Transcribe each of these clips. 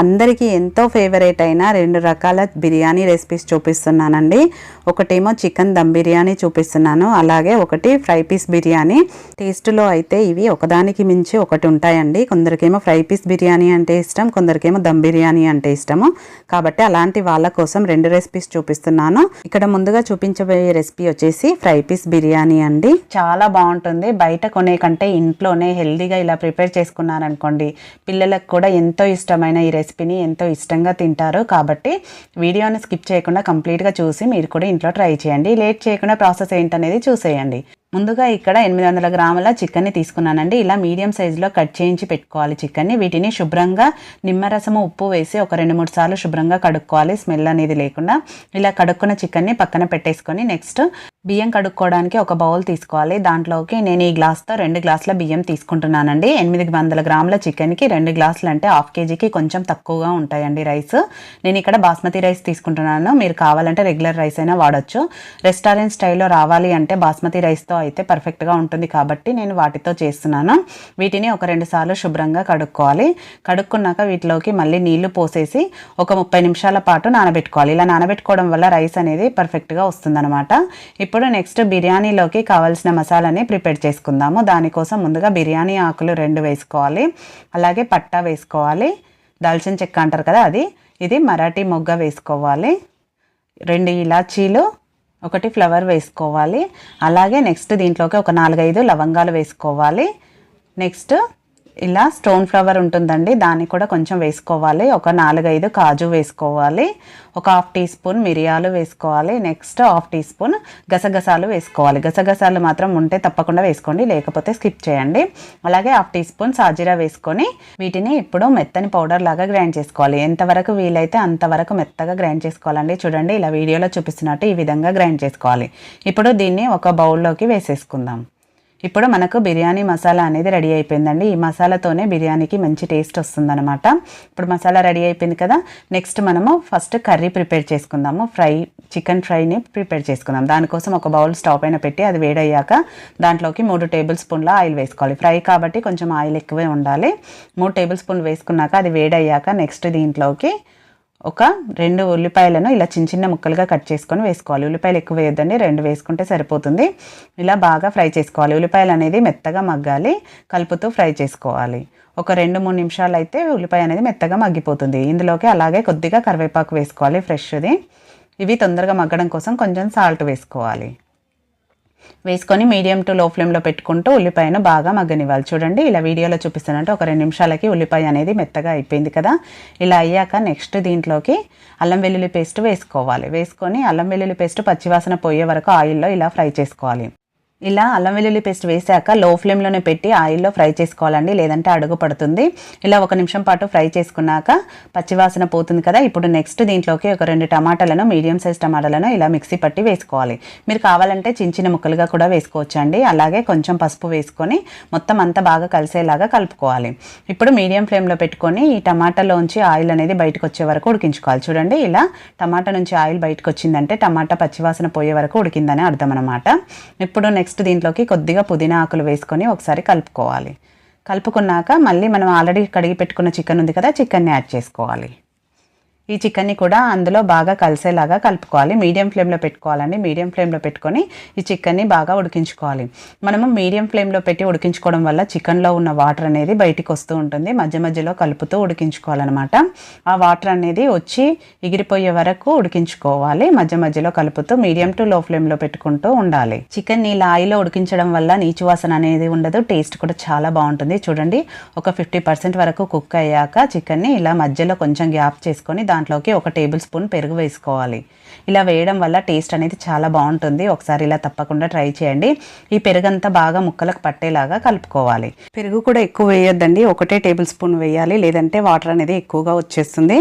అందరికీ ఎంతో ఫేవరెట్ అయిన రెండు రకాల బిర్యానీ రెసిపీస్ చూపిస్తున్నానండి. ఒకటేమో చికెన్ దమ్ బిర్యానీ చూపిస్తున్నాను. అలాగే ఒకటి ఫ్రై పీస్ బిర్యానీ. టేస్ట్లో అయితే ఇవి ఒకదానికి మించి ఒకటి ఉంటాయండి. కొందరికేమో ఫ్రై పీస్ బిర్యానీ అంటే ఇష్టం కొందరికేమో దమ్ బిర్యానీ అంటే ఇష్టము. కాబట్టి అలాంటి వాళ్ళ కోసం రెండు రెసిపీస్ చూపిస్తున్నాను. ఇక్కడ ముందుగా చూపించబోయే రెసిపీ వచ్చేసి ఫ్రై పీస్ బిర్యానీ అండి. చాలా బాగుంటుంది. బయట కొనే కంటే ఇంట్లోనే హెల్దీగా ఇలా ప్రిపేర్ చేసుకున్నారనుకోండి పిల్లలకు కూడా ఎంతో ఇష్టమైన ఈ రెసిపీని ఎంతో ఇష్టంగా తింటారు. కాబట్టి వీడియోని స్కిప్ చేయకుండా కంప్లీట్గా చూసి మీరు కూడా ఇంట్లో ట్రై చేయండి. లేట్ చేయకుండా ప్రాసెస్ ఏంటనేది చూసేయండి. ముందుగా ఇక్కడ ఎనిమిది వందల గ్రాముల చికెన్ని తీసుకున్నానండి. ఇలా మీడియం సైజులో కట్ చేయించి పెట్టుకోవాలి చికెన్ని. వీటిని శుభ్రంగా నిమ్మరసము ఉప్పు వేసి ఒక రెండు మూడు సార్లు శుభ్రంగా కడుక్కోవాలి. స్మెల్ అనేది లేకుండా ఇలా కడుక్కున్న చికెన్ని పక్కన పెట్టేసుకొని నెక్స్ట్ బియ్యం కడుక్కోవడానికి ఒక బౌల్ తీసుకోవాలి. దాంట్లోకి నేను ఈ గ్లాస్తో రెండు గ్లాసుల బియ్యం తీసుకుంటున్నానండి. ఎనిమిది వందల గ్రాముల చికెన్కి రెండు గ్లాసులు అంటే హాఫ్ కేజీకి కొంచెం తక్కువగా ఉంటాయండి రైస్. నేను ఇక్కడ బాస్మతి రైస్ తీసుకుంటున్నాను. మీరు కావాలంటే రెగ్యులర్ రైస్ అయినా వాడచ్చు. రెస్టారెంట్ స్టైల్లో రావాలి అంటే బాస్మతి రైస్తో అయితే పర్ఫెక్ట్గా ఉంటుంది కాబట్టి నేను వాటితో చేస్తున్నాను. వీటిని ఒక రెండు సార్లు శుభ్రంగా కడుక్కోవాలి. కడుక్కున్నాక వీటిలోకి మళ్ళీ నీళ్ళు పోసేసి ఒక ముప్పై నిమిషాల పాటు నానబెట్టుకోవాలి. ఇలా నానబెట్టుకోవడం వల్ల రైస్ అనేది పర్ఫెక్ట్గా వస్తుందన్నమాట. ఇప్పుడు నెక్స్ట్ బిర్యానీలోకి కావాల్సిన మసాలాని ప్రిపేర్ చేసుకుందాము. దానికోసం ముందుగా బిర్యానీ ఆకులు రెండు వేసుకోవాలి. అలాగే పట్టా వేసుకోవాలి. దాల్చిన చెక్క అంటారు కదా అది. ఇది మరాఠీ మొగ్గ వేసుకోవాలి. రెండు ఇలాచీలు ఒకటి ఫ్లవర్ వేసుకోవాలి. అలాగే నెక్స్ట్ దీంట్లోకి ఒక నాలుగైదు లవంగాలు వేసుకోవాలి. నెక్స్ట్ ఇలా స్టోన్ ఫ్లవర్ ఉంటుందండి. దాన్ని కూడా కొంచెం వేసుకోవాలి. ఒక నాలుగైదు కాజు వేసుకోవాలి. ఒక హాఫ్ టీ స్పూన్ మిరియాలు వేసుకోవాలి. నెక్స్ట్ హాఫ్ టీ స్పూన్ గసగసాలు వేసుకోవాలి. గసగసాలు మాత్రం ఉంటే తప్పకుండా వేసుకోండి. లేకపోతే స్కిప్ చేయండి. అలాగే హాఫ్ టీ స్పూన్ సాజీరా వేసుకొని వీటిని ఇప్పుడు మెత్తని పౌడర్ లాగా గ్రైండ్ చేసుకోవాలి. ఎంతవరకు వీలైతే అంతవరకు మెత్తగా గ్రైండ్ చేసుకోవాలండి. చూడండి ఇలా వీడియోలో చూపిస్తున్నట్టు ఈ విధంగా గ్రైండ్ చేసుకోవాలి. ఇప్పుడు దీన్ని ఒక బౌల్లోకి వేసేసుకుందాం. ఇప్పుడు మనకు బిర్యానీ మసాలా అనేది రెడీ అయిపోయిందండి. ఈ మసాలాతోనే బిర్యానీకి మంచి టేస్ట్ వస్తుందన్నమాట. ఇప్పుడు మసాలా రెడీ అయిపోయింది కదా. నెక్స్ట్ మనము ఫస్ట్ కర్రీ ప్రిపేర్ చేసుకుందాము. ఫ్రై చికెన్ ఫ్రైని ప్రిపేర్ చేసుకుందాం. దానికోసం ఒక బౌల్ స్టవ్ పైన పెట్టి అది వేడయ్యాక దాంట్లోకి మూడు టేబుల్ స్పూన్ల ఆయిల్ వేసుకోవాలి. ఫ్రై కాబట్టి కొంచెం ఆయిల్ ఎక్కువే ఉండాలి. మూడు టేబుల్ స్పూన్ వేసుకున్నాక అది వేడయ్యాక నెక్స్ట్ దీంట్లోకి ఒక రెండు ఉల్లిపాయలను ఇలా చిన్న చిన్న ముక్కలుగా కట్ చేసుకొని వేసుకోవాలి. ఉల్లిపాయలు ఎక్కువ వేయొద్దండి. రెండు వేసుకుంటే సరిపోతుంది. ఇలా బాగా ఫ్రై చేసుకోవాలి. ఉల్లిపాయలు అనేది మెత్తగా మగ్గాలి. కలుపుతూ ఫ్రై చేసుకోవాలి. ఒక రెండు మూడు నిమిషాలు అయితే ఉల్లిపాయ అనేది మెత్తగా మగ్గిపోతుంది. ఇందులోకి అలాగే కొద్దిగా కరివేపాకు వేసుకోవాలి ఫ్రెష్ది. ఇవి తొందరగా మగ్గడం కోసం కొంచెం సాల్ట్ వేసుకోవాలి. వేసుకొని మీడియం టు లో ఫ్లేమ్లో పెట్టుకుంటూ ఉల్లిపాయను బాగా మగ్గనివ్వాలి. చూడండి ఇలా వీడియోలో చూపిస్తానంటే ఒక రెండు నిమిషాలకి ఉల్లిపాయ అనేది మెత్తగా అయిపోయింది కదా. ఇలా అయ్యాక నెక్స్ట్ దీంట్లోకి అల్లం వెల్లుల్లి పేస్ట్ వేసుకోవాలి. వేసుకొని అల్లం వెల్లుల్లి పేస్ట్ పచ్చివాసన పోయే వరకు ఆయిల్లో ఇలా ఫ్రై చేసుకోవాలి. ఇలా అల్లం వెల్లుల్లి పేస్ట్ వేసాక లో ఫ్లేమ్లోనే పెట్టి ఆయిల్లో ఫ్రై చేసుకోవాలండి లేదంటే అడుగు పడుతుంది. ఇలా ఒక నిమిషం పాటు ఫ్రై చేసుకున్నాక పచ్చివాసన పోతుంది కదా ఇప్పుడు నెక్స్ట్ దీంట్లోకి ఒక రెండు టమాటాలను మీడియం సైజ్ టమాటాలను ఇలా మిక్సీ పట్టి వేసుకోవాలి. మీరు కావాలంటే చిన్న చిన్న ముక్కలుగా కూడా వేసుకోవచ్చండి. అలాగే కొంచెం పసుపు వేసుకొని మొత్తం అంతా బాగా కలిసేలాగా కలుపుకోవాలి. ఇప్పుడు మీడియం ఫ్లేమ్లో పెట్టుకొని ఈ టమాటాలోంచి ఆయిల్ అనేది బయటకు వచ్చే వరకు ఉడికించుకోవాలి. చూడండి ఇలా టమాటా నుంచి ఆయిల్ బయటకు వచ్చిందంటే టమాటా పచ్చివాసన పోయే వరకు ఉడికిందని అర్థం అనమాట ఇప్పుడు నెక్స్ట్ దీంట్లోకి కొద్దిగా పుదీనా ఆకులు వేసుకొని ఒకసారి కలుపుకోవాలి. కలుపుకున్నాక మళ్ళీ మనం ఆల్రెడీ కడిగి పెట్టుకున్న చికెన్ ఉంది కదా చికెన్ని యాడ్ చేసుకోవాలి. ఈ చికెన్ని కూడా అందులో బాగా కలిసేలాగా కలుపుకోవాలి. మీడియం ఫ్లేమ్లో పెట్టుకోవాలండి. మీడియం ఫ్లేమ్లో పెట్టుకొని ఈ చికెన్ని బాగా ఉడికించుకోవాలి. మనము మీడియం ఫ్లేమ్లో పెట్టి ఉడికించుకోవడం వల్ల చికెన్లో ఉన్న వాటర్ అనేది బయటికి వస్తూ ఉంటుంది. మధ్య మధ్యలో కలుపుతూ ఉడికించుకోవాలన్నమాట. ఆ వాటర్ అనేది వచ్చి ఎగిరిపోయే వరకు ఉడికించుకోవాలి. మధ్య మధ్యలో కలుపుతూ మీడియం టు లో ఫ్లేమ్లో పెట్టుకుంటూ ఉండాలి. చికెన్ ఇలా ఆయిలో ఉడికించడం వల్ల నీచు వాసన అనేది ఉండదు. టేస్ట్ కూడా చాలా బాగుంటుంది. చూడండి ఒక ఫిఫ్టీ పర్సెంట్ వరకు కుక్ అయ్యాక చికెన్ని ఇలా మధ్యలో కొంచెం గ్యాప్ చేసుకొని దాంట్లోకి ఒక టేబుల్ స్పూన్ పెరుగు వేసుకోవాలి. ఇలా వేయడం వల్ల టేస్ట్ అనేది చాలా బాగుంటుంది. ఒకసారి ఇలా తప్పకుండా ట్రై చేయండి. ఈ పెరుగంతా బాగా ముక్కలకు పట్టేలాగా కలుపుకోవాలి. పెరుగు కూడా ఎక్కువ వేయొద్దండి. ఒకటే టేబుల్ స్పూన్ వేయాలి. లేదంటే వాటర్ అనేది ఎక్కువగా వచ్చేస్తుంది.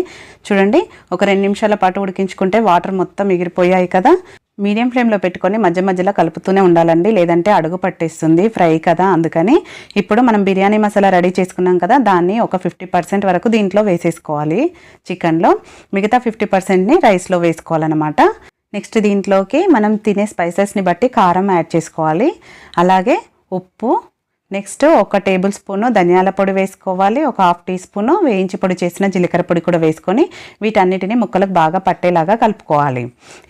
చూడండి ఒక రెండు నిమిషాల పాటు ఉడికించుకుంటే వాటర్ మొత్తం ఎగిరిపోయాయి కదా. మీడియం ఫ్లేమ్లో పెట్టుకొని మధ్య మధ్యలో కలుపుతూనే ఉండాలండి. లేదంటే అడుగు పట్టేస్తుంది ఫ్రై కదా అందుకని. ఇప్పుడు మనం బిర్యానీ మసాలా రెడీ చేసుకున్నాం కదా దాన్ని ఒక ఫిఫ్టీ పర్సెంట్ వరకు దీంట్లో వేసేసుకోవాలి చికెన్లో. మిగతా ఫిఫ్టీ పర్సెంట్ని రైస్లో వేసుకోవాలన్నమాట. నెక్స్ట్ దీంట్లోకి మనం తినే స్పైసెస్ని బట్టి కారం యాడ్ చేసుకోవాలి. అలాగే ఉప్పు నెక్స్ట్ ఒక టేబుల్ స్పూను ధనియాల పొడి వేసుకోవాలి ఒక హాఫ్ టీ స్పూను వేయించి పొడి చేసిన జీలకర్ర పొడి కూడా వేసుకొని వీటన్నిటిని ముక్కలకు బాగా పట్టేలాగా కలుపుకోవాలి.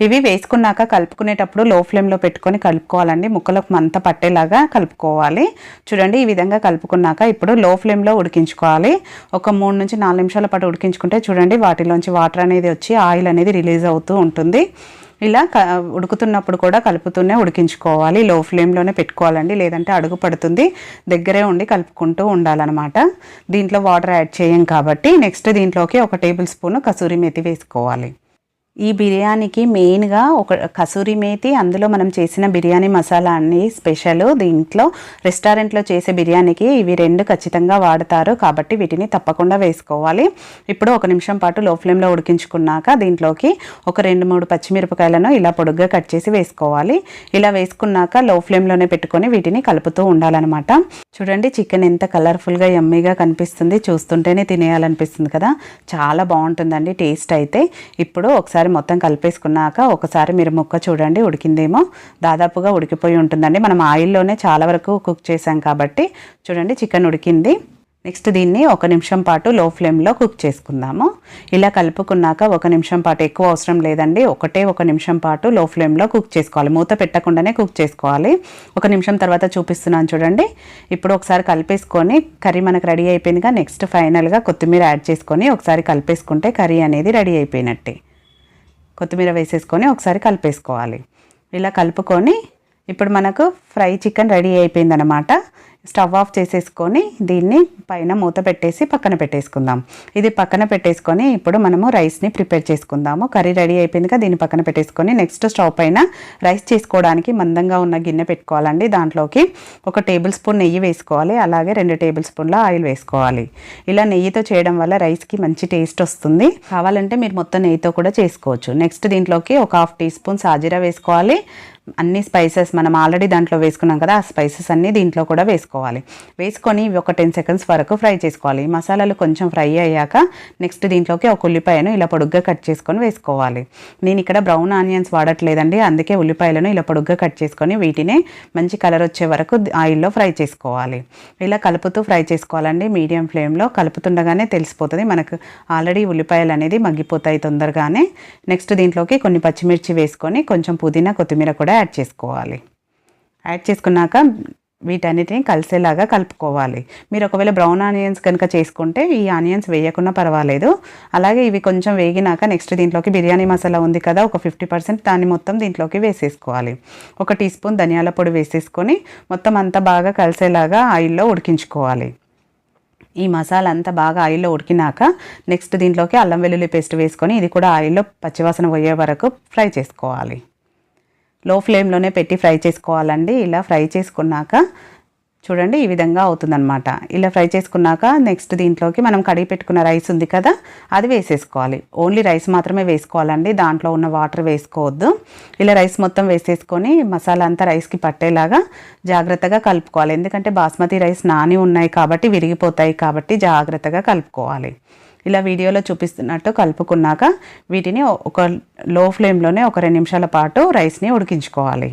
ఇవి వేసుకున్నాక కలుపుకునేటప్పుడు లో ఫ్లేమ్లో పెట్టుకొని కలుపుకోవాలండి. ముక్కలకు అంతా పట్టేలాగా కలుపుకోవాలి. చూడండి ఈ విధంగా కలుపుకున్నాక ఇప్పుడు లో ఫ్లేమ్లో ఉడికించుకోవాలి. ఒక మూడు నుంచి నాలుగు నిమిషాల పాటు ఉడికించుకుంటే చూడండి వాటిలోంచి వాటర్ అనేది వచ్చి ఆయిల్ అనేది రిలీజ్ అవుతూ ఉంటుంది. ఇలా క ఉడుకుతున్నప్పుడు కూడా కలుపుతూనే ఉడికించుకోవాలి. లో ఫ్లేమ్లోనే పెట్టుకోవాలండి. లేదంటే అడుగు పడుతుంది. దగ్గరే ఉండి కలుపుకుంటూ ఉండాలన్నమాట. దీంట్లో వాటర్ యాడ్ చేయం కాబట్టి నెక్స్ట్ దీంట్లోకి ఒక టేబుల్ స్పూన్ కసూరి మెతి వేసుకోవాలి. ఈ బిర్యానీకి మెయిన్గా ఒక కసూరి మేతి అందులో మనం చేసిన బిర్యానీ మసాలా అన్ని స్పెషల్. దీంట్లో రెస్టారెంట్లో చేసే బిర్యానీకి ఇవి రెండు ఖచ్చితంగా వాడతారు. కాబట్టి వీటిని తప్పకుండా వేసుకోవాలి. ఇప్పుడు ఒక నిమిషం పాటు లో ఫ్లేమ్లో ఉడికించుకున్నాక దీంట్లోకి ఒక రెండు మూడు పచ్చిమిరపకాయలను ఇలా పొడుగ్గా కట్ చేసి వేసుకోవాలి. ఇలా వేసుకున్నాక లో ఫ్లేమ్లోనే పెట్టుకొని వీటిని కలుపుతూ ఉండాలన్నమాట. చూడండి చికెన్ ఎంత కలర్ఫుల్గా ఎమ్మీగా కనిపిస్తుంది. చూస్తుంటేనే తినేయాలనిపిస్తుంది కదా. చాలా బాగుంటుందండి టేస్ట్ అయితే. ఇప్పుడు ఒకసారి మొత్తం కలిపేసుకున్నాక ఒకసారి మీరు ముక్క చూడండి ఉడికిందేమో. దాదాపుగా ఉడికిపోయి ఉంటుందండి. మనం ఆయిల్లోనే చాలా వరకు కుక్ చేసాం కాబట్టి చూడండి చికెన్ ఉడికింది. నెక్స్ట్ దీన్ని ఒక నిమిషం పాటు లో ఫ్లేమ్లో కుక్ చేసుకుందాము. ఇలా కలుపుకున్నాక ఒక నిమిషం పాటు ఎక్కువ అవసరం లేదండి. ఒకటే ఒక నిమిషం పాటు లో ఫ్లేమ్లో కుక్ చేసుకోవాలి. మూత పెట్టకుండానే కుక్ చేసుకోవాలి. ఒక నిమిషం తర్వాత చూపిస్తున్నాను చూడండి. ఇప్పుడు ఒకసారి కలిపేసుకొని కర్రీ మనకు రెడీ అయిపోయిందిగా నెక్స్ట్ ఫైనల్గా కొత్తిమీర యాడ్ చేసుకొని ఒకసారి కలిపేసుకుంటే కర్రీ అనేది రెడీ అయిపోయినట్టే. కొత్తిమీర వేసేసుకొని ఒకసారి కలిపేసుకోవాలి. ఇలా కలుపుకొని ఇప్పుడు మనకు ఫ్రై చికెన్ రెడీ అయిపోయిందనమాట స్టవ్ ఆఫ్ చేసేసుకొని దీన్ని పైన మూత పెట్టేసి పక్కన పెట్టేసుకుందాం. ఇది పక్కన పెట్టేసుకొని ఇప్పుడు మనము రైస్ని ప్రిపేర్ చేసుకుందాము. కర్రీ రెడీ అయిపోయింది కదా దీన్ని పక్కన పెట్టేసుకొని నెక్స్ట్ స్టవ్ పైన రైస్ చేసుకోవడానికి మందంగా ఉన్న గిన్నె పెట్టుకోవాలండి. దాంట్లోకి ఒక టేబుల్ స్పూన్ నెయ్యి వేసుకోవాలి. అలాగే రెండు టేబుల్ స్పూన్ల ఆయిల్ వేసుకోవాలి. ఇలా నెయ్యితో చేయడం వల్ల రైస్కి మంచి టేస్ట్ వస్తుంది. కావాలంటే మీరు మొత్తం నెయ్యితో కూడా చేసుకోవచ్చు. నెక్స్ట్ దీంట్లోకి ఒక హాఫ్ టీ స్పూన్ సాజీరా వేసుకోవాలి. అన్ని స్పైసెస్ మనం ఆల్రెడీ దాంట్లో వేసుకున్నాం కదా ఆ స్పైసెస్ అన్నీ దీంట్లో కూడా వేసుకోవాలి. వేసుకొని ఒక టెన్ సెకండ్స్ వరకు ఫ్రై చేసుకోవాలి. మసాలాలు కొంచెం ఫ్రై అయ్యాక నెక్స్ట్ దీంట్లోకి ఒక ఉల్లిపాయను ఇలా పొడుగ్గా కట్ చేసుకొని వేసుకోవాలి. నేను ఇక్కడ బ్రౌన్ ఆనియన్స్ వాడట్లేదండి అందుకే ఉల్లిపాయలను ఇలా పొడుగ్గా కట్ చేసుకొని వీటిని మంచి కలర్ వచ్చే వరకు ఆయిల్లో ఫ్రై చేసుకోవాలి. ఇలా కలుపుతూ ఫ్రై చేసుకోవాలండి. మీడియం ఫ్లేమ్లో కలుపుతుండగానే తెలిసిపోతుంది. మనకు ఆల్రెడీ ఉల్లిపాయలు అనేది మగ్గిపోతాయి తొందరగానే. నెక్స్ట్ దీంట్లోకి కొన్ని పచ్చిమిర్చి వేసుకొని కొంచెం పుదీనా కొత్తిమీర కూడా యాడ్ చేసుకోవాలి. యాడ్ చేసుకున్నాక వీటన్నిటిని కలిసేలాగా కలుపుకోవాలి. మీరు ఒకవేళ బ్రౌన్ ఆనియన్స్ కనుక చేసుకుంటే ఈ ఆనియన్స్ వేయకుండా పర్వాలేదు. అలాగే ఇవి కొంచెం వేగినాక నెక్స్ట్ దీంట్లోకి బిర్యానీ మసాలా ఉంది కదా ఒక ఫిఫ్టీ పర్సెంట్ దాన్ని మొత్తం దీంట్లోకి వేసేసుకోవాలి. ఒక టీ స్పూన్ ధనియాల పొడి వేసేసుకొని మొత్తం అంతా బాగా కలిసేలాగా ఆయిల్లో ఉడికించుకోవాలి. ఈ మసాలా అంతా బాగా ఆయిల్లో ఉడికినాక నెక్స్ట్ దీంట్లోకి అల్లం వెల్లుల్లి పేస్ట్ వేసుకొని ఇది కూడా ఆయిల్లో పచ్చివాసన పోయే వరకు ఫ్రై చేసుకోవాలి. లో ఫ్లేమ్లోనే పెట్టి ఫ్రై చేసుకోవాలండి. ఇలా ఫ్రై చేసుకున్నాక చూడండి ఈ విధంగా అవుతుందన్నమాట. ఇలా ఫ్రై చేసుకున్నాక నెక్స్ట్ దీంట్లోకి మనం కడిగి పెట్టుకున్న రైస్ ఉంది కదా అది వేసేసుకోవాలి. ఓన్లీ రైస్ మాత్రమే వేసుకోవాలండి. దాంట్లో ఉన్న వాటర్ వేసుకోవద్దు. ఇలా రైస్ మొత్తం వేసేసుకొని మసాలా అంతా రైస్కి పట్టేలాగా జాగ్రత్తగా కలుపుకోవాలి. ఎందుకంటే బాస్మతి రైస్ నాని ఉన్నాయి కాబట్టి విరిగిపోతాయి కాబట్టి జాగ్రత్తగా కలుపుకోవాలి. ఇలా వీడియోలో చూపిస్తున్నట్టు కలుపుకున్నాక వీటిని ఒక లో ఫ్లేమ్లోనే ఒక రెండు నిమిషాల పాటు రైస్ని ఉడికించుకోవాలి.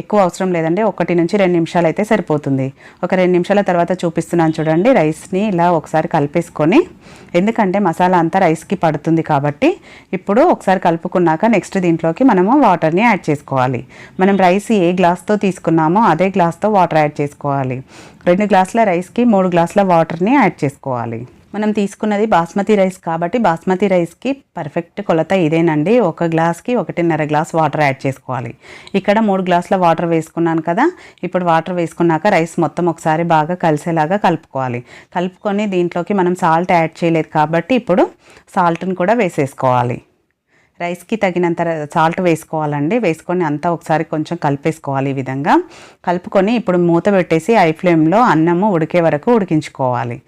ఎక్కువ అవసరం లేదండి. ఒకటి నుంచి రెండు నిమిషాలు అయితే సరిపోతుంది. ఒక రెండు నిమిషాల తర్వాత చూపిస్తున్నాను చూడండి. రైస్ని ఇలా ఒకసారి కలిపేసుకొని ఎందుకంటే మసాలా అంతా రైస్కి పడుతుంది కాబట్టి ఇప్పుడు ఒకసారి కలుపుకున్నాక నెక్స్ట్ దీంట్లోకి మనము వాటర్ని యాడ్ చేసుకోవాలి. మనం రైస్ ఏ గ్లాస్తో తీసుకున్నామో అదే గ్లాస్తో వాటర్ యాడ్ చేసుకోవాలి. రెండు గ్లాసుల రైస్కి మూడు గ్లాసుల వాటర్ని యాడ్ చేసుకోవాలి. మనం తీసుకున్నది బాస్మతి రైస్ కాబట్టి బాస్మతి రైస్కి పర్ఫెక్ట్ కొలత ఇదేనండి. ఒక గ్లాస్కి ఒకటిన్నర గ్లాస్ వాటర్ యాడ్ చేసుకోవాలి. ఇక్కడ మూడు గ్లాసుల వాటర్ వేసుకున్నాను కదా ఇప్పుడు వాటర్ వేసుకున్నాక రైస్ మొత్తం ఒకసారి బాగా కలిసేలాగా కలుపుకోవాలి. కలుపుకొని దీంట్లోకి మనం సాల్ట్ యాడ్ చేయలేదు కాబట్టి ఇప్పుడు సాల్ట్ని కూడా వేసేసుకోవాలి. రైస్కి తగినంత సాల్ట్ వేసుకోవాలండి. వేసుకొని అంతా ఒకసారి కొంచెం కలిపేసుకోవాలి ఈ విధంగా. కలుపుకొని ఇప్పుడు మూత పెట్టేసి ఐ ఫ్లేమ్లో అన్నము ఉడికే వరకు ఉడికించుకోవాలి.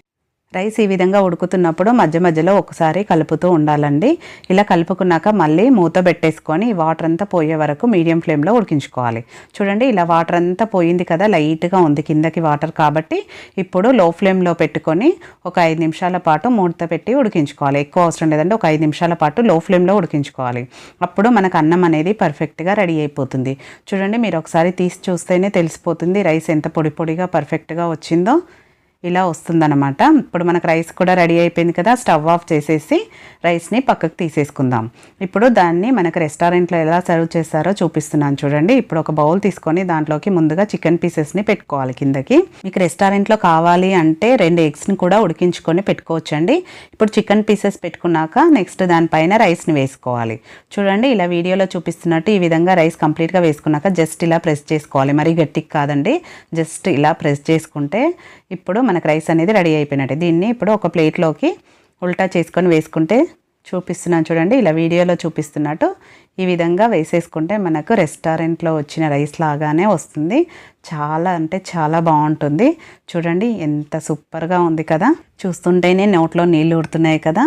రైస్ ఈ విధంగా ఉడుకుతున్నప్పుడు మధ్య మధ్యలో ఒకసారి కలుపుతూ ఉండాలండి. ఇలా కలుపుకున్నాక మళ్ళీ మూత పెట్టేసుకొని వాటర్ అంతా పోయే వరకు మీడియం ఫ్లేమ్లో ఉడికించుకోవాలి. చూడండి ఇలా వాటర్ అంతా పోయింది కదా లైట్గా ఉంది కిందకి వాటర్ కాబట్టి ఇప్పుడు లో ఫ్లేమ్లో పెట్టుకొని ఒక ఐదు నిమిషాల పాటు మూత పెట్టి ఉడికించుకోవాలి. ఎక్కువ అవసరం లేదండి ఒక ఐదు నిమిషాల పాటు లో ఫ్లేమ్లో ఉడికించుకోవాలి. అప్పుడు మనకు అన్నం అనేది పర్ఫెక్ట్గా రెడీ అయిపోతుంది. చూడండి మీరు ఒకసారి తీసి చూస్తేనే తెలిసిపోతుంది రైస్ ఎంత పొడి పొడిగా పర్ఫెక్ట్గా వచ్చిందో. ఇలా వస్తుందన్నమాట. ఇప్పుడు మనకు రైస్ కూడా రెడీ అయిపోయింది కదా స్టవ్ ఆఫ్ చేసేసి రైస్ని పక్కకు తీసేసుకుందాం. ఇప్పుడు దాన్ని మనకు రెస్టారెంట్లో ఎలా సర్వ్ చేస్తారో చూపిస్తున్నాను చూడండి. ఇప్పుడు ఒక బౌల్ తీసుకొని దాంట్లోకి ముందుగా చికెన్ పీసెస్ని పెట్టుకోవాలి కిందకి. మీకు రెస్టారెంట్లో కావాలి అంటే రెండు ఎగ్స్ని కూడా ఉడికించుకొని పెట్టుకోవచ్చండి. ఇప్పుడు చికెన్ పీసెస్ పెట్టుకున్నాక నెక్స్ట్ దానిపైన రైస్ని వేసుకోవాలి. చూడండి ఇలా వీడియోలో చూపిస్తున్నట్టు ఈ విధంగా రైస్ కంప్లీట్గా వేసుకున్నాక జస్ట్ ఇలా ప్రెస్ చేసుకోవాలి. మరీ గట్టికి కాదండి జస్ట్ ఇలా ప్రెస్ చేసుకుంటే ఇప్పుడు మనకు రైస్ అనేది రెడీ అయిపోయినట్టు. దీన్ని ఇప్పుడు ఒక ప్లేట్లోకి ఉల్టా చేసుకొని వేసుకుంటే చూపిస్తున్నాను చూడండి. ఇలా వీడియోలో చూపిస్తున్నట్టు ఈ విధంగా వేసేసుకుంటే మనకు రెస్టారెంట్లో వచ్చిన రైస్ లాగానే వస్తుంది. చాలా అంటే చాలా బాగుంటుంది. చూడండి ఎంత సూపర్గా ఉంది కదా. చూస్తుంటేనే నోట్లో నీళ్ళు ఊడుతున్నాయి కదా.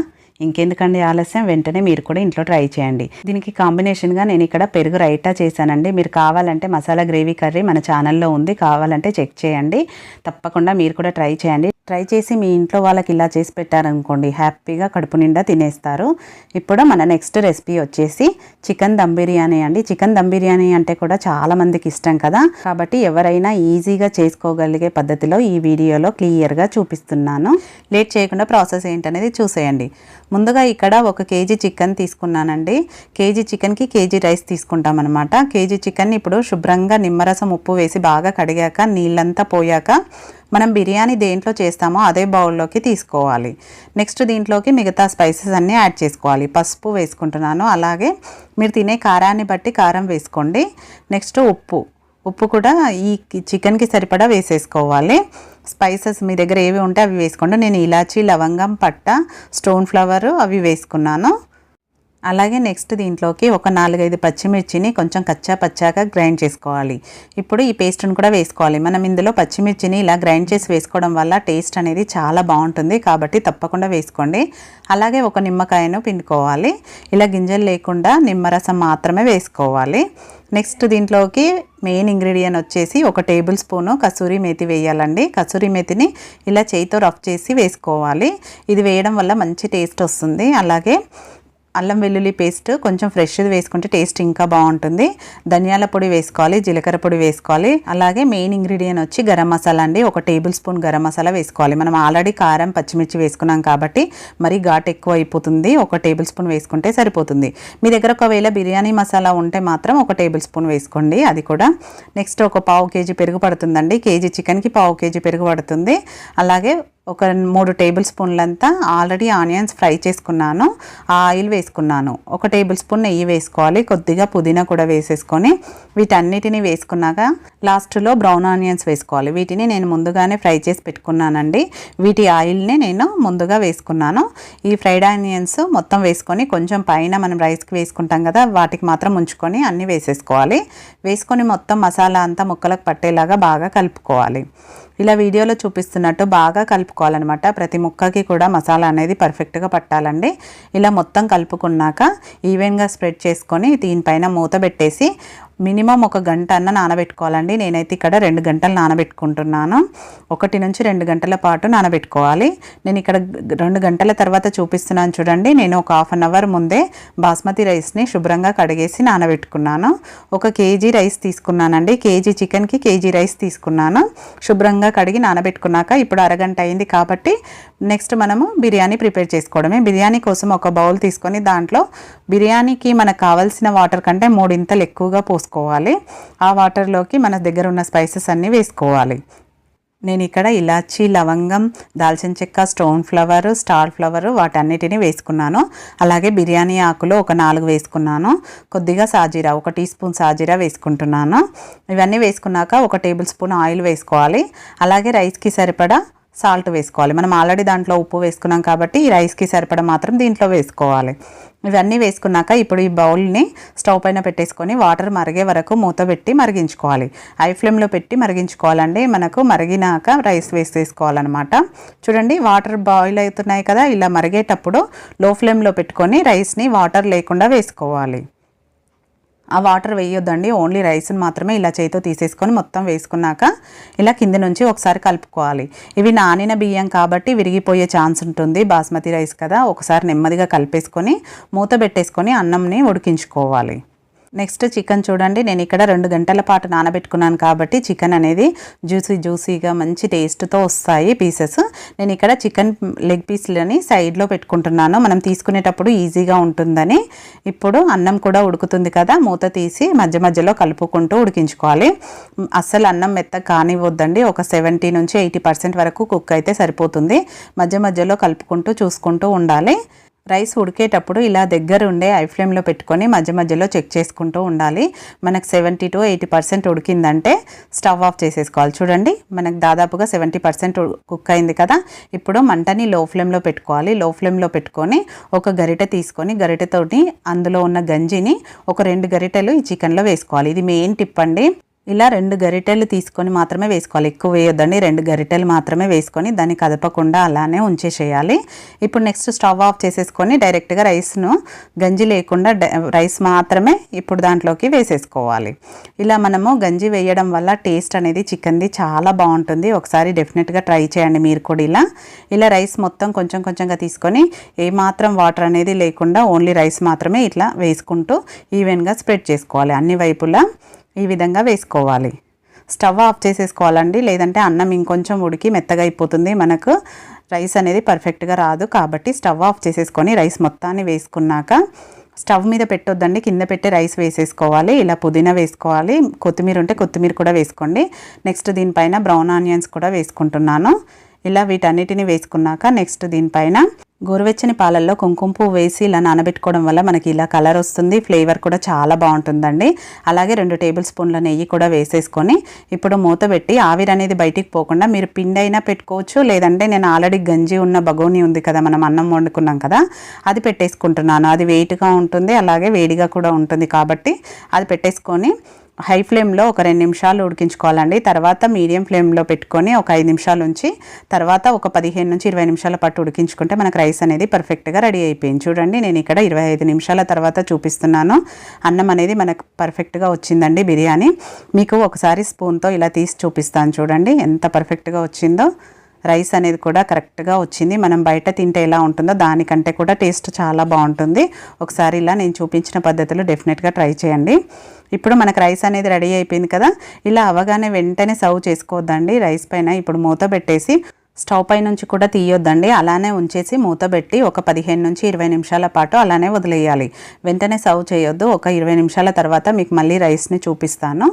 ఇంకెందుకండి ఆలస్యం? వెంటనే మీరు కూడా ఇంట్లో ట్రై చేయండి. దీనికి కాంబినేషన్గా నేను ఇక్కడ పెరుగు రైటా చేశానండి. మీరు కావాలంటే మసాలా గ్రేవీ కర్రీ మన ఛానల్లో ఉంది. కావాలంటే చెక్ చేయండి. తప్పకుండా మీరు కూడా ట్రై చేయండి. ట్రై చేసి మీ ఇంట్లో వాళ్ళకి ఇలా చేసి పెట్టారనుకోండి హ్యాపీగా కడుపు నిండా తినేస్తారు. ఇప్పుడు మన నెక్స్ట్ రెసిపీ వచ్చేసి చికెన్ దమ్ బిర్యానీ అండి. చికెన్ దమ్ బిర్యానీ అంటే కూడా చాలా మందికి ఇష్టం కదా. కాబట్టి ఎవరైనా ఈజీగా చేసుకోగలిగే పద్ధతిలో ఈ వీడియోలో క్లియర్గా చూపిస్తున్నాను. లేట్ చేయకుండా ప్రాసెస్ ఏంటనేది చూసేయండి. ముందుగా ఇక్కడ ఒక కేజీ చికెన్ తీసుకున్నానండి. కేజీ చికెన్కి కేజీ రైస్ తీసుకుంటాం అనమాట కేజీ చికెన్ ఇప్పుడు శుభ్రంగా నిమ్మరసం ఉప్పు వేసి బాగా కడిగాక నీళ్ళంతా పోయాక మనం బిర్యానీ దేంట్లో చేస్తామో అదే బౌల్లోకి తీసుకోవాలి. నెక్స్ట్ దీంట్లోకి మిగతా స్పైసెస్ అన్నీ యాడ్ చేసుకోవాలి. పసుపు వేసుకుంటున్నాను. అలాగే మీరు తినే కారాన్ని బట్టి కారం వేసుకోండి. నెక్స్ట్ ఉప్పు. ఉప్పు కూడా ఈ చికెన్కి సరిపడా వేసేసుకోవాలి. స్పైసెస్ మీ దగ్గర ఏవి ఉంటే అవి వేసుకోండి. నేను ఇలాచీ లవంగం పట్ట స్టోన్ ఫ్లవర్ అవి వేసుకున్నాను. అలాగే నెక్స్ట్ దీంట్లోకి ఒక నాలుగైదు పచ్చిమిర్చిని కొంచెం కచ్చా పచ్చాగా గ్రైండ్ చేసుకోవాలి. ఇప్పుడు ఈ పేస్ట్ని కూడా వేసుకోవాలి. మనం ఇందులో పచ్చిమిర్చిని ఇలా గ్రైండ్ చేసి వేసుకోవడం వల్ల టేస్ట్ అనేది చాలా బాగుంటుంది. కాబట్టి తప్పకుండా వేసుకోండి. అలాగే ఒక నిమ్మకాయను పిండుకోవాలి. ఇలా గింజలు లేకుండా నిమ్మరసం మాత్రమే వేసుకోవాలి. నెక్స్ట్ దీంట్లోకి మెయిన్ ఇంగ్రీడియంట్ వచ్చేసి ఒక టేబుల్ స్పూను కసూరి మేతి వేయాలండి. కసూరి మేతిని ఇలా చేయితో రఫ్ చేసి వేసుకోవాలి. ఇది వేయడం వల్ల మంచి టేస్ట్ వస్తుంది. అలాగే అల్లం వెల్లుల్లి పేస్ట్ కొంచెం ఫ్రెష్ది వేసుకుంటే టేస్ట్ ఇంకా బాగుంటుంది. ధనియాల పొడి వేసుకోవాలి జీలకర్ర పొడి వేసుకోవాలి. అలాగే మెయిన్ ఇంగ్రీడియంట్ వచ్చి గరం మసాలా అండి. ఒక టేబుల్ స్పూన్ గరం మసాలా వేసుకోవాలి. మనం ఆల్రెడీ కారం పచ్చిమిర్చి వేసుకున్నాం కాబట్టి మరి ఘాట్ ఎక్కువ అయిపోతుంది ఒక టేబుల్ స్పూన్ వేసుకుంటే సరిపోతుంది. మీ దగ్గర ఒకవేళ బిర్యానీ మసాలా ఉంటే మాత్రం ఒక టేబుల్ స్పూన్ వేసుకోండి. అది కూడా నెక్స్ట్ ఒక పావు కేజీ పెరుగు పడుతుందండి. కేజీ చికెన్కి పావు కేజీ పెరుగు పడుతుంది. అలాగే ఒక మూడు టేబుల్ స్పూన్లంతా ఆల్రెడీ ఆనియన్స్ ఫ్రై చేసుకున్నాను ఆ ఆయిల్ వేసుకున్నాను. ఒక టేబుల్ స్పూన్ నెయ్యి వేసుకోవాలి కొద్దిగా పుదీనా కూడా వేసేసుకొని. వీటన్నిటిని వేసుకున్నాక లాస్ట్లో బ్రౌన్ ఆనియన్స్ వేసుకోవాలి. వీటిని నేను ముందుగానే ఫ్రై చేసి పెట్టుకున్నానండి. వీటి ఆయిల్ని నేను ముందుగా వేసుకున్నాను. ఈ ఫ్రైడ్ ఆనియన్స్ మొత్తం వేసుకొని కొంచెం పైన మనం రైస్కి వేసుకుంటాం కదా వాటికి మాత్రం ఉంచుకొని అన్నీ వేసేసుకోవాలి. వేసుకొని మొత్తం మసాలా అంతా ముక్కలకు పట్టేలాగా బాగా కలుపుకోవాలి. ఇలా వీడియోలో చూపిస్తున్నట్టు బాగా కలుపుకోవాలన్నమాట. ప్రతి ముక్కకి కూడా మసాలా అనేది పర్ఫెక్ట్గా పట్టాలండి. ఇలా మొత్తం కలుపుకున్నాక ఈవెన్గా స్ప్రెడ్ చేసుకొని దీనిపైన మూత పెట్టేసి మినిమం ఒక గంట అన్న నానబెట్టుకోవాలండి. నేనైతే ఇక్కడ రెండు గంటలు నానబెట్టుకుంటున్నాను. ఒకటి నుంచి రెండు గంటల పాటు నానబెట్టుకోవాలి. నేను ఇక్కడ రెండు గంటల తర్వాత చూపిస్తున్నాను చూడండి. నేను ఒక హాఫ్ అన్ అవర్ ముందే బాస్మతి రైస్ని శుభ్రంగా కడిగేసి నానబెట్టుకున్నాను. ఒక కేజీ రైస్ తీసుకున్నానండి. కేజీ చికెన్కి కేజీ రైస్ తీసుకున్నాను. శుభ్రంగా కడిగి నానబెట్టుకున్నాక ఇప్పుడు అరగంట అయింది కాబట్టి నెక్స్ట్ మనము బిర్యానీ ప్రిపేర్ చేసుకోవడమే. బిర్యానీ కోసం ఒక బౌల్ తీసుకొని దాంట్లో బిర్యానీకి మనకు కావాల్సిన వాటర్ కంటే మూడింతలు ఎక్కువగా వేసుకోవాలి. ఆ వాటర్లోకి మన దగ్గర ఉన్న స్పైసెస్ అన్నీ వేసుకోవాలి. నేను ఇక్కడ ఇలాచీ లవంగం దాల్చిన చెక్క స్టోన్ ఫ్లవర్ స్టార్ ఫ్లవర్ వాటన్నిటిని వేసుకున్నాను. అలాగే బిర్యానీ ఆకులు ఒక నాలుగు వేసుకున్నాను. కొద్దిగా సాజీరా ఒక టీ స్పూన్ సాజీరా వేసుకుంటున్నాను. ఇవన్నీ వేసుకున్నాక ఒక టేబుల్ స్పూన్ ఆయిల్ వేసుకోవాలి. అలాగే రైస్కి సరిపడా సాల్ట్ వేసుకోవాలి. మనం ఆల్రెడీ దాంట్లో ఉప్పు వేసుకున్నాం కాబట్టి ఈ రైస్కి సరిపడ మాత్రం దీంట్లో వేసుకోవాలి. ఇవన్నీ వేసుకున్నాక ఇప్పుడు ఈ బౌల్ని స్టవ్ పైన పెట్టేసుకొని వాటర్ మరిగే వరకు మూత పెట్టి మరిగించుకోవాలి. హై ఫ్లేమ్లో పెట్టి మరిగించుకోవాలండి. మనకు మరిగినాక రైస్ వేసేసుకోవాలన్నమాట. చూడండి వాటర్ బాయిల్ అవుతున్నాయి కదా ఇలా మరిగేటప్పుడు లో ఫ్లేమ్లో పెట్టుకొని రైస్ని వాటర్ లేకుండా వేసుకోవాలి. ఆ వాటర్ వేయొద్దండి. ఓన్లీ రైస్ని మాత్రమే ఇలా చేతితో తీసేసుకొని మొత్తం వేసుకున్నాక ఇలా కింద నుంచి ఒకసారి కలుపుకోవాలి. ఇవి నానిన బియ్యం కాబట్టి విరిగిపోయే ఛాన్స్ ఉంటుంది. బాస్మతి రైస్ కదా. ఒకసారి నెమ్మదిగా కలిపేసుకొని మూత పెట్టేసుకొని అన్నంని ఉడికించుకోవాలి. నెక్స్ట్ చికెన్ చూడండి నేను ఇక్కడ రెండు గంటల పాటు నానబెట్టుకున్నాను కాబట్టి చికెన్ అనేది జ్యూసీ జ్యూసీగా మంచి టేస్ట్తో వస్తాయి పీసెస్. నేను ఇక్కడ చికెన్ లెగ్ పీస్లని సైడ్లో పెట్టుకుంటున్నాను. మనం తీసుకునేటప్పుడు ఈజీగా ఉంటుందని. ఇప్పుడు అన్నం కూడా ఉడుకుతుంది కదా మూత తీసి మధ్య మధ్యలో కలుపుకుంటూ ఉడికించుకోవాలి. అస్సలు అన్నం మెత్త కానివ్వద్దండి. ఒక సెవెంటీ నుంచి ఎయిటీ పర్సెంట్ వరకు కుక్ అయితే సరిపోతుంది. మధ్య మధ్యలో కలుపుకుంటూ చూసుకుంటూ ఉండాలి. రైస్ ఉడికేటప్పుడు ఇలా దగ్గర ఉండే ఐ ఫ్లేమ్లో పెట్టుకొని మధ్య మధ్యలో చెక్ చేసుకుంటూ ఉండాలి. మనకు సెవెంటీ టు ఎయిటీ పర్సెంట్ ఉడికిందంటే స్టవ్ ఆఫ్ చేసేసుకోవాలి. చూడండి మనకు దాదాపుగా సెవెంటీ పర్సెంట్ కుక్ అయింది కదా. ఇప్పుడు మంటని లో ఫ్లేమ్లో పెట్టుకోవాలి. లో ఫ్లేమ్లో పెట్టుకొని ఒక గరిటె తీసుకొని గరిటెతోటి అందులో ఉన్న గంజిని ఒక రెండు గరిటెలు ఈ చికెన్లో వేసుకోవాలి. ఇది మెయిన్ టిప్ అండి. ఇలా రెండు గరిటెలు తీసుకొని మాత్రమే వేసుకోవాలి. ఎక్కువ వేయొద్దండి. రెండు గరిటెలు మాత్రమే వేసుకొని దాన్ని కదపకుండా అలానే ఉంచేసేయాలి. ఇప్పుడు నెక్స్ట్ స్టవ్ ఆఫ్ చేసేసుకొని డైరెక్ట్గా రైస్ను గంజి లేకుండా రైస్ మాత్రమే ఇప్పుడు దాంట్లోకి వేసేసుకోవాలి. ఇలా మనము గంజి వేయడం వల్ల టేస్ట్ అనేది చికెన్ది చాలా బాగుంటుంది. ఒకసారి డెఫినెట్గా ట్రై చేయండి మీరు కూడా ఇలా. ఇలా రైస్ మొత్తం కొంచెం కొంచెంగా తీసుకొని ఏమాత్రం వాటర్ అనేది లేకుండా ఓన్లీ రైస్ మాత్రమే ఇట్లా వేసుకుంటూ ఈవెన్గా స్ప్రెడ్ చేసుకోవాలి. అన్ని వైపులా ఈ విధంగా వేసుకోవాలి. స్టవ్ ఆఫ్ చేసేసుకోవాలండి. లేదంటే అన్నం ఇంకొంచెం ఉడికి మెత్తగా అయిపోతుంది. మనకు రైస్ అనేది పర్ఫెక్ట్గా రాదు కాబట్టి స్టవ్ ఆఫ్ చేసేసుకొని రైస్ మొత్తాన్ని వేసుకున్నాక స్టవ్ మీద పెట్టొద్దండి. కింద పెట్టి రైస్ వేసేసుకోవాలి. ఇలా పుదీనా వేసుకోవాలి. కొత్తిమీర ఉంటే కొత్తిమీర కూడా వేసుకోండి. నెక్స్ట్ దీనిపైన బ్రౌన్ ఆనియన్స్ కూడా వేసుకుంటున్నాను. ఇలా వీటన్నిటిని వేసుకున్నాక నెక్స్ట్ దీనిపైన గోరువెచ్చని పాలల్లో కుంకుమ పువ్వు వేసి ఇలా నానబెట్టుకోవడం వల్ల మనకి ఇలా కలర్ వస్తుంది ఫ్లేవర్ కూడా చాలా బాగుంటుందండి. అలాగే రెండు టేబుల్ స్పూన్ల నెయ్యి కూడా వేసేసుకొని ఇప్పుడు మూత పెట్టి ఆవిరి అనేది బయటికి పోకుండా మీరు పిండి అయినా పెట్టుకోవచ్చు. లేదంటే నేను ఆల్రెడీ గంజి ఉన్న బగోని ఉంది కదా మనం అన్నం వండుకున్నాం కదా అది పెట్టేసుకుంటున్నాను. అది వెయిట్గా ఉంటుంది అలాగే వేడిగా కూడా ఉంటుంది కాబట్టి అది పెట్టేసుకొని హై ఫ్లేమ్లో ఒక రెండు నిమిషాలు ఉడికించుకోవాలండి. తర్వాత మీడియం ఫ్లేమ్లో పెట్టుకొని ఒక ఐదు నిమిషాలు ఉంచి తర్వాత ఒక పదిహేను నుంచి ఇరవై నిమిషాల పాటు ఉడికించుకుంటే మనకు రైస్ అనేది పర్ఫెక్ట్గా రెడీ అయిపోయింది. చూడండి నేను ఇక్కడ ఇరవై ఐదు నిమిషాల తర్వాత చూపిస్తున్నాను. అన్నం అనేది మనకు పర్ఫెక్ట్గా వచ్చిందండి బిర్యానీ. మీకు ఒకసారి స్పూన్తో ఇలా తీసి చూపిస్తాను చూడండి ఎంత పర్ఫెక్ట్గా వచ్చిందో. రైస్ అనేది కూడా కరెక్ట్గా వచ్చింది. మనం బయట తింటే ఎలా ఉంటుందో దానికంటే కూడా టేస్ట్ చాలా బాగుంటుంది. ఒకసారి ఇలా నేను చూపించిన పద్ధతిలో డెఫినెట్గా ట్రై చేయండి. ఇప్పుడు మనకు రైస్ అనేది రెడీ అయిపోయింది కదా ఇలా అవగానే వెంటనే సర్వ్ చేసుకోవద్దండి. రైస్ పైన ఇప్పుడు మూత పెట్టేసి స్టవ్ పై నుంచి కూడా తీయొద్దండి. అలానే ఉంచేసి మూత పెట్టి ఒక పదిహేను నుంచి ఇరవై నిమిషాల పాటు అలానే వదిలేయాలి. వెంటనే సర్వ్ చేయొద్దు. ఒక ఇరవై నిమిషాల తర్వాత మీకు మళ్ళీ రైస్ని చూపిస్తాను.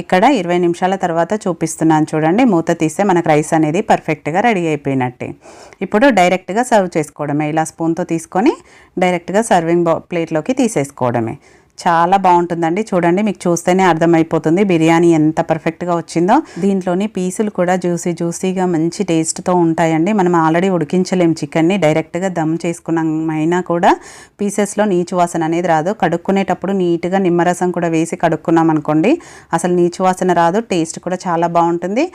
ఇక్కడ ఇరవై నిమిషాల తర్వాత చూపిస్తున్నాను చూడండి. మూత తీస్తే మనకు రైస్ అనేది పర్ఫెక్ట్గా రెడీ అయిపోయినట్టే. ఇప్పుడు డైరెక్ట్గా సర్వ్ చేసుకోవడమే. ఇలా స్పూన్తో తీసుకొని డైరెక్ట్గా సర్వింగ్ బౌ ప్లేట్లోకి తీసేసుకోవడమే. చాలా బాగుంటుందండి. చూడండి మీకు చూస్తేనే అర్థమైపోతుంది బిర్యానీ ఎంత పర్ఫెక్ట్గా వచ్చిందో. దీంట్లోని పీసులు కూడా జ్యూసీ జ్యూసీగా మంచి టేస్ట్తో ఉంటాయండి. మనం ఆల్రెడీ ఉడికించలేం చికెన్ని. డైరెక్ట్గా దమ్ చేసుకున్నామైనా కూడా పీసెస్లో నీచు వాసన అనేది రాదు. కడుక్కునేటప్పుడు నీట్గా నిమ్మరసం కూడా వేసి కడుక్కున్నాం అనుకోండి అసలు నీచు వాసన రాదు టేస్ట్ కూడా చాలా బాగుంటుంది.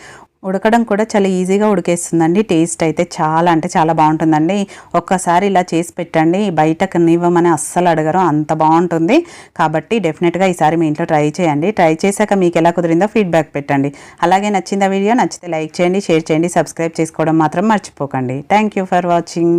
ఉడకడం కూడా చాలా ఈజీగా ఉడికేస్తుందండి. టేస్ట్ అయితే చాలా అంటే చాలా బాగుంటుందండి. ఒక్కసారి ఇలా చేసి పెట్టండి. బయటకు నివ్వమని అస్సలు అడగరు. అంత బాగుంటుంది. కాబట్టి డెఫినెట్గా ఈసారి మీ ఇంట్లో ట్రై చేయండి. ట్రై చేశాక మీకు ఎలా కుదిరిందో ఫీడ్బ్యాక్ పెట్టండి. అలాగే నచ్చిందా వీడియో నచ్చితే లైక్ చేయండి షేర్ చేయండి సబ్స్క్రైబ్ చేసుకోవడం మాత్రం మర్చిపోకండి. Thank you for watching.